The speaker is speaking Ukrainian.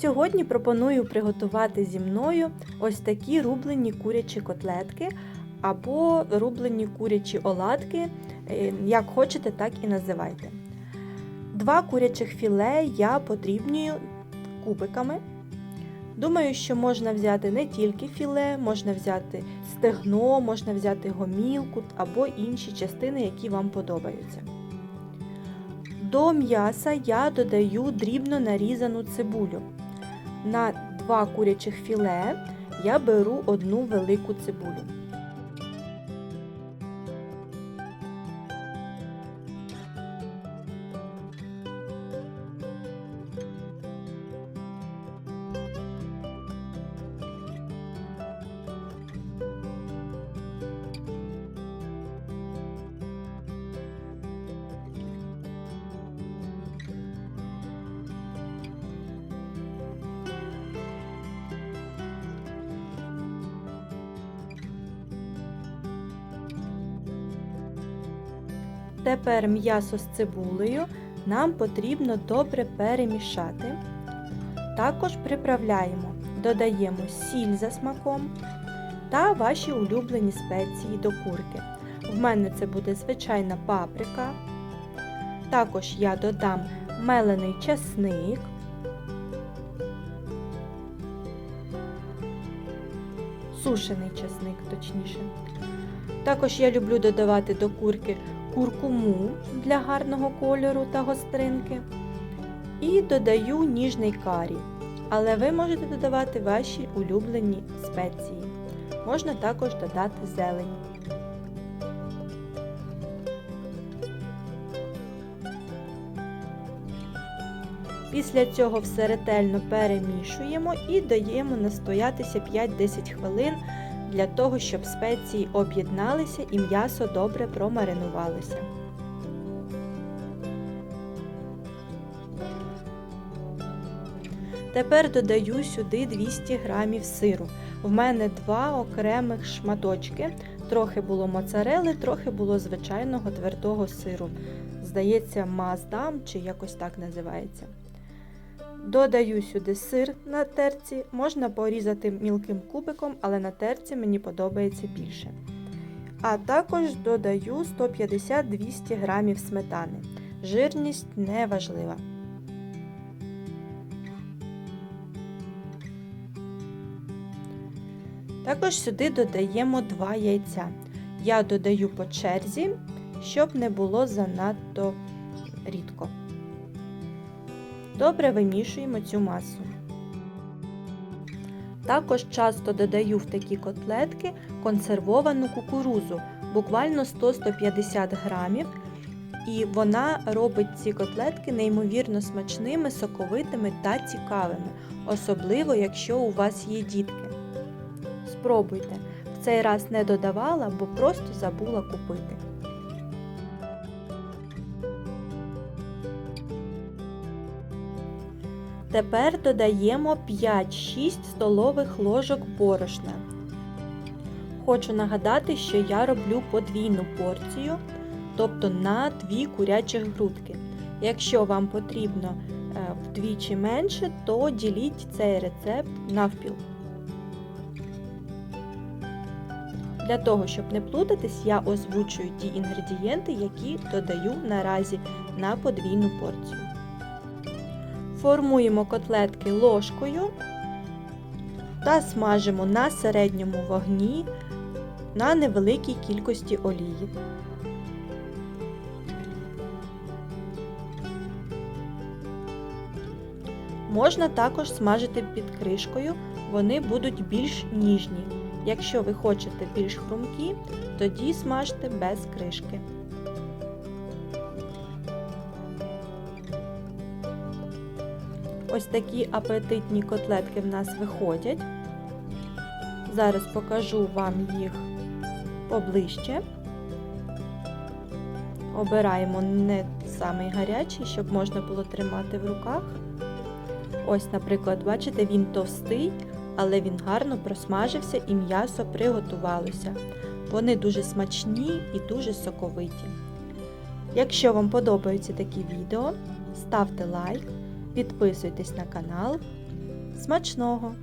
Сьогодні пропоную приготувати зі мною ось такі рублені курячі котлетки або рублені курячі оладки, е, як хочете, так і називайте. Два курячих філе я подрібнюю кубиками. Думаю, що можна взяти не тільки філе, можна взяти стегно, можна взяти гомілку або інші частини, які вам подобаються. До м'яса я додаю дрібно нарізану цибулю. На два курячих філе я беру одну велику цибулю. Тепер м'ясо з цибулею нам потрібно добре перемішати. Також приправляємо, додаємо сіль за смаком та ваші улюблені спеції до курки. В мене це буде звичайна паприка. Також я додам мелений часник. Сушений часник, точніше. Також я люблю додавати до курки куркуму для гарного кольору та гостринки. І додаю ніжний карі. Але ви можете додавати ваші улюблені спеції. Можна також додати зелень. Після цього все ретельно перемішуємо і даємо настоятися 5-10 хвилин для того, щоб спеції об'єдналися і м'ясо добре промаринувалося. Тепер додаю сюди 200 г сиру. В мене два окремих шматочки. Трохи було моцарели, трохи було звичайного твердого сиру. Здається, маздам чи якось так називається. Додаю сюди сир на терці, можна порізати мілким кубиком, але на терці мені подобається більше. А також додаю 150-200 г сметани. Жирність не важлива. Також сюди додаємо 2 яйця. Я додаю по черзі, щоб не було занадто рідко. Добре вимішуємо цю масу. Також часто додаю в такі котлетки консервовану кукурузу, буквально 100-150 грамів. І вона робить ці котлетки неймовірно смачними, соковитими та цікавими, особливо, якщо у вас є дітки. Спробуйте. В цей раз не додавала, бо просто забула купити. Тепер додаємо 5-6 столових ложок борошна. Хочу нагадати, що я роблю подвійну порцію, тобто на 2 курячих грудки. Якщо вам потрібно вдвічі менше, то діліть цей рецепт навпіл. Для того, щоб не плутатись, я озвучую ті інгредієнти, які додаю наразі на подвійну порцію. Формуємо котлетки ложкою та смажимо на середньому вогні на невеликій кількості олії. Можна також смажити під кришкою, вони будуть більш ніжні. Якщо ви хочете більш хрумкі, тоді смажте без кришки. Ось такі апетитні котлетки в нас виходять. Зараз покажу вам їх поближче. Обираємо не самий гарячий, щоб можна було тримати в руках. Ось, наприклад, бачите, він товстий, але він гарно просмажився і м'ясо приготувалося. Вони дуже смачні і дуже соковиті. Якщо вам подобаються такі відео, ставте лайк, підписуйтесь на канал Смачного!